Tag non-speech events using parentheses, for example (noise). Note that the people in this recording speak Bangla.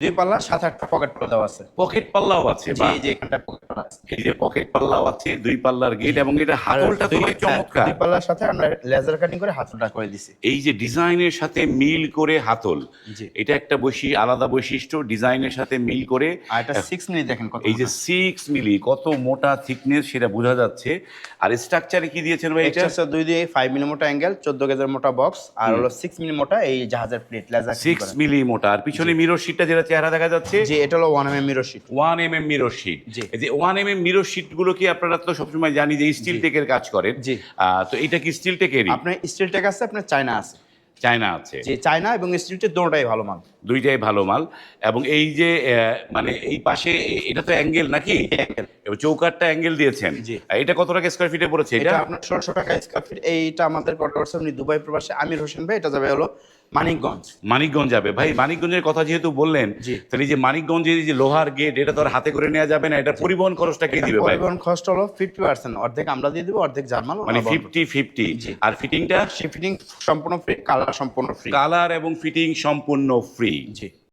দুই পাল্লা সাত আটটা পকেট দেওয়া আছে। পকেট পাল্লাও আছে জি বা এখানটা পকেট পাল্লা আছে। এই যে পকেট পাল্লাও আছে দুই পাল্লার গেট এবং এটা হাতলটা দুই- ভাই চমৎকার। দুই পাল্লার সাথে আমরা লেজার কাটিং করে হাতটা করে দিছি। এই যে ডিজাইনের সাথে মিল করে হাতল জি। এটা একটা বৈশি আলাদা বৈশিষ্ট্য ডিজাইনের সাথে মিল করে আর এটা সিক্স মিনিট দেখেন কত এই যে সিক্স মিলি কত মোটা থিকনেস সেটা বোঝা যাচ্ছে। আর স্ট্রাকচারে কি দিয়েছেন ভাই এটা? এক্সট্রা দুই দিয়ে ফাইভ মিলি মোটা অ্যাঙ্গেল চোদ্দ গেজের মোটা বক্স আর হলো সিক্স মিলি মোটা এই জাহাজের প্লেট লেজার সিক্স মিলি মোটা আর পিছনে মিরর শিটটা যেটা চেহারা দেখা যাচ্ছে? যে এটা হলো one M M mirror sheet one M M mirror sheet জি। এই যে ওয়ান এম এম মিরর শীটগুলো কি আপনারা তো সবসময় জানি যে স্টিল টেকের কাজ করেন। জি। আহ, তো এটা কি স্টিল টেকেরই আপনার স্টিল টেক আছে আপনার চায়না আছে। চায়না আছে। যে চায়না এবং স্টিল টেক দুটোটাই ভালো মাল। দুইটাই ভালো মাল। এবং এই যে মানে এই পাশে এটা তো অ্যাঙ্গেল নাকি? (laughs) চৌকাটটা অ্যাঙ্গেল দিয়েছেন। এটা কত টাকা স্কোয়ার ফিটে পড়েছে এটা? আপনার ষোলোশো টাকা স্কোয়ার ফিট এইটা আমাদের করছে উনি দুবাই প্রবাসী আমির হোসেন ভাই এটা যাবে হলো মানিকগঞ্জ। মানিকগঞ্জ যাবে। ভাই মানিকগঞ্জের কথা যেহেতু বললেন তাহলে যে মানিকগঞ্জের যে লোহার গেট এটা তো আর হাতে করে নেওয়া যাবে না। এটা পরিবহন খরচটা কে দিবে ভাই? পরিবহন খরচ হলো ফিফটি পার্সেন্ট অর্ধেক আমরা দিয়ে দেবো অর্ধেক জার্মাল মানে ফিফটি ফিফটি আর ফিটিংটা শিফটিং সম্পূর্ণ ফ্রি কালার সম্পূর্ণ ফ্রি কালার এবং ফিটিং সম্পূর্ণ ফ্রি জি